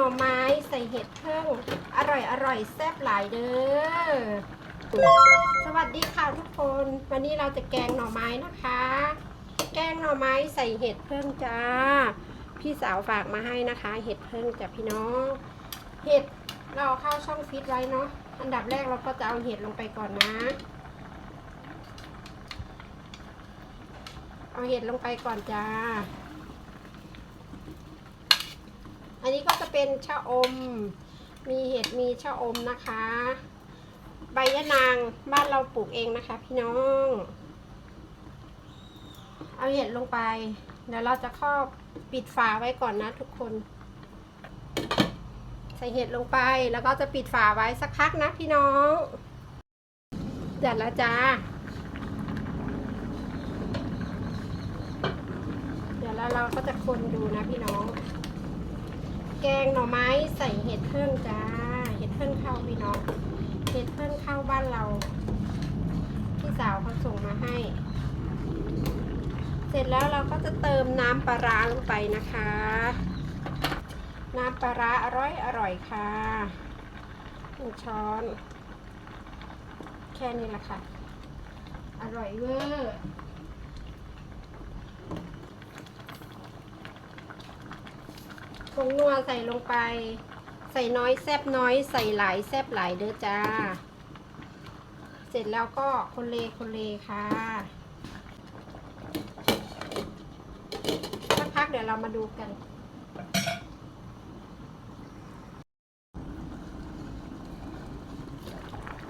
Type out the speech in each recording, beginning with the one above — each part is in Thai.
น่อไม้ใส่เห็ดเพิ่งอร่อยอร่อยแซ่บหลายเด้อ สวัสดีค่ะทุกคน วันนี้เราจะแกงหน่อไม้นะคะ แกงหน่อไม้ใส่เห็ดเพิ่งจ้า พี่สาวฝากมาให้นะคะ เห็ดเพิ่งจ้ะพี่น้อง เห็ดเราเอาเข้าช่องฟิตไว้เนาะ อันดับแรกเราก็จะเอาเห็ดลงไปก่อนนะ เอาเห็ดลงไปก่อนจ้า อันนี้ก็จะ เป็นชะอม มีเห็ดมีชะอมนะคะ ใบยะนางบ้านเราปลูกเองนะคะ พี่น้อง เอาเห็ดลงไป เดี๋ยวเราจะครอบปิดฝาไว้ก่อนนะทุกคน ใส่เห็ดลงไปแล้วก็จะปิดฝาไว้สักพักนะพี่น้องจัดแล้วจ้าเดี๋ยวแล้วเราก็จะคนดูนะพี่น้อง แกงหน่อไม้ใส่เห็ดเพิ่งจ้า เห็ดเพิ่งเข้าพี่น้อง เห็ดเพิ่งเข้าบ้านเรา พี่สาวเขาส่งมาให้ เสร็จแล้วเราก็จะเติมน้ำปลาร้าลงไปนะคะ น้ำปลาร้าอร่อยอร่อยค่ะหนึ่งช้อน แค่นี้แหละค่ะ อร่อยเวอร์ งนัวใส่ลงไป ใส่น้อยแซบน้อย ใส่หลายแซบหลายเด้อจ้า เสร็จแล้วก็คนเลคนเลค่ะสักพักเดี๋ยวเรามาดูกัน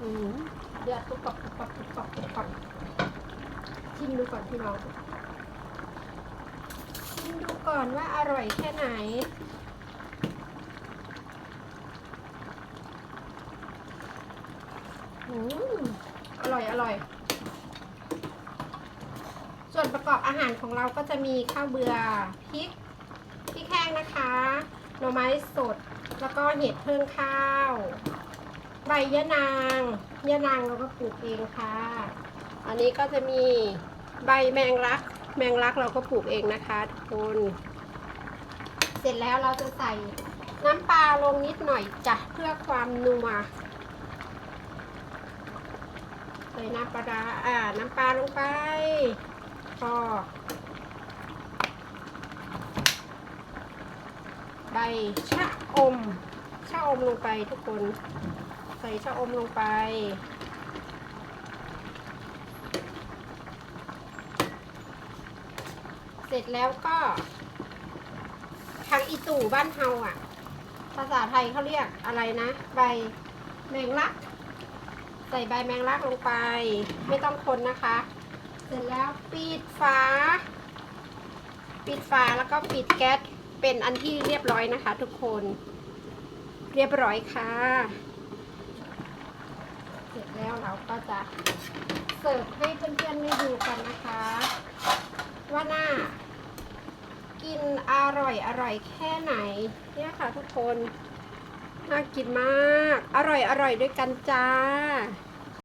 อืมเดือดตุบปับตุบปับตุบปับตุบปับชิมดูก่อนพี่น้องชิมดูก่อนว่าอร่อยแค่ไหน อืมอร่อยอร่อย ส่วนประกอบอาหารของเราก็จะมีข้าวเบือพริกพริกแห้งนะคะหน่อไม้สดแล้วก็เห็ดเพิ่งข้าว ใบยะนางยะนางเราก็ปลูกเองค่ะ อันนี้ก็จะมีใบแมงลัก แมงลักเราก็ปลูกเองนะคะทุกคนเสร็จแล้วเราจะใส่น้ำปลาลงนิดหน่อยจ้ะเพื่อความนัว ส่น้ำปลาร้าอ่า น้ำปลาลงไป พอ ใบชะอม ชะอมลงไปทุกคน ใส่ชะอมลงไป เสร็จแล้วก็ผักอีตู่บ้านเฮาอะ ภาษาไทยเขาเรียกอะไรนะ ใบแมงลัก ใส่ใบแมงลักลงไป ไม่ต้องคนนะคะ เสร็จแล้วปิดฝา ปิดฝาแล้วก็ปิดแก๊สเป็นอันที่เรียบร้อยนะคะ ทุกคน เรียบร้อยค่ะ เสร็จแล้วเราก็จะเสิร์ฟให้เพื่อนๆได้ดูกันนะคะ ว่าน่ากินอร่อยอร่อยแค่ไหน เนี่ยค่ะทุกคน น่ากินมาก อร่อยอร่อยด้วยกันจ้า